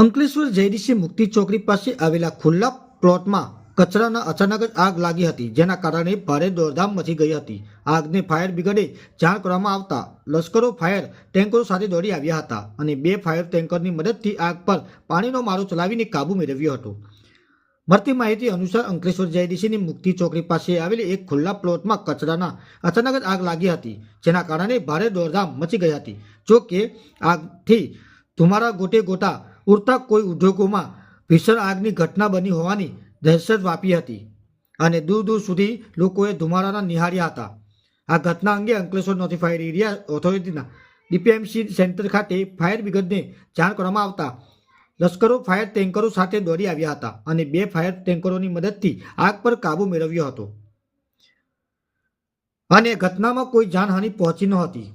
અંકલેશ્વર જયદીશી મુક્તિ ચોકડી પાસે આવેલા ખુલ્લા પ્લોટમાં કચરાના અચાનક જ આગ લાગી હતી, જેના કારણે ભારે દોડધામ મચી ગઈ હતી. આગને ફાયર બ્રિગેડે જાણ કરવામાં આવતા લશ્કરો, ફાયર ટેન્કરો સાથે દોડી આવ્યા હતા અને બે ફાયર ટેન્કરની મદદથી આગ પર પાણીનો મારો ચલાવીને કાબુ મેળવ્યો હતો. મળતી માહિતી અનુસાર અંકલેશ્વર જયદીશીની મુક્તિ ચોકડી પાસે આવેલી એક ખુલ્લા પ્લોટમાં કચરાના અચાનક જ આગ લાગી હતી, જેના કારણે ભારે દોડધામ મચી ગઈ હતી. જો કે આગથી ધુમારા ગોટે ગોટા ઉડતા કોઈ ઉદ્યોગોમાં ભીષણ આગની ઘટના બની હોવાની દહેશત વાપી હતી અને દૂર દૂર સુધી લોકોએ ધુમાડાના નિહાળ્યા હતા. આ ઘટના અંગે અંકલેશ્વર નોટિફાઈડ એરિયા ઓથોરિટીના ડીપીએમસી સેન્ટર ખાતે ફાયર બ્રિગેડને જાણ કરવામાં આવતા લશ્કરો ફાયર ટેન્કરો સાથે દોડી આવ્યા હતા અને બે ફાયર ટેન્કરોની મદદથી આગ પર કાબુ મેળવ્યો હતો. અને ઘટનામાં કોઈ જાનહાનિ પહોંચી ન હતી.